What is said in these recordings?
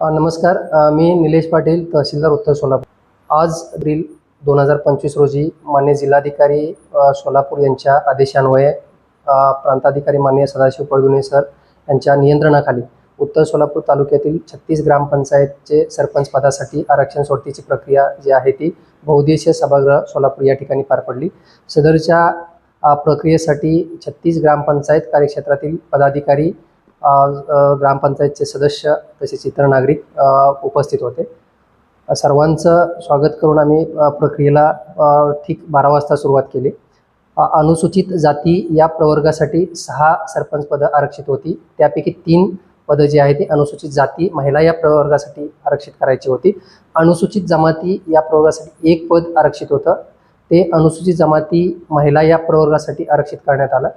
नमस्कार. मी निलेश पाटील तहसीलदार उत्तर सोलापूर. आज एप्रिल दोन हजार पंचवीस रोजी मान्य जिल्हाधिकारी सोलापूर यांच्या आदेशान्वये प्रांताधिकारी मान्य सदाशिव पळदुणे सर यांच्या नियंत्रणाखाली उत्तर सोलापूर तालुक्यातील छत्तीस ग्रामपंचायतचे सरपंच पदासाठी आरक्षण सोडतीची प्रक्रिया जी आहे ती बहुउद्देशीय सभागृह सोलापूर या ठिकाणी पार पडली. सदरच्या प्रक्रियेसाठी छत्तीस ग्रामपंचायत कार्यक्षेत्रातील पदाधिकारी ग्रामपंचायतचे सदस्य तसेच इतर नागरिक उपस्थित होते. सर्वांचं स्वागत करून आम्ही प्रक्रियेला ठीक बारा वाजता सुरुवात केली. अनुसूचित जाती या प्रवर्गासाठी सहा सरपंच पदं आरक्षित होती. त्यापैकी तीन पदं जी आहे ती अनुसूचित जाती महिला या प्रवर्गासाठी आरक्षित करायची होती. अनुसूचित जमाती या प्रवर्गासाठी एक पद आरक्षित होतं. ते अनुसूचित जमाती महिला या प्रवर्गासाठी आरक्षित करण्यात आलं.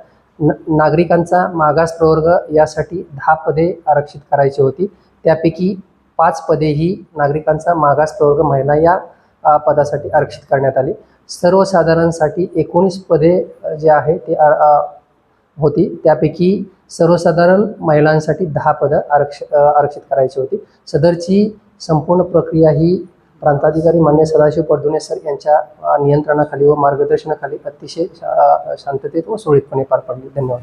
न नागरिकांचा मागास प्रवर्ग यासाठी दहा पदे आरक्षित करायची होती. त्यापैकी पाच पदे ही नागरिकांचा मागास प्रवर्ग महिला या पदासाठी आरक्षित करण्यात आली. सर्वसाधारणसाठी एकोणीस पदे जे आहे ते होती. त्यापैकी सर्वसाधारण महिलांसाठी दहा पदं आरक्ष आरक्षित करायची होती. सदरची संपूर्ण प्रक्रिया ही प्रांताधिकारी मान्य सदाशिव पडदुने सर यांच्या नियंत्रणाखाली व मार्गदर्शनाखाली अतिशय शा- शांततेत व सुरळीतपणे पार पडली. धन्यवाद.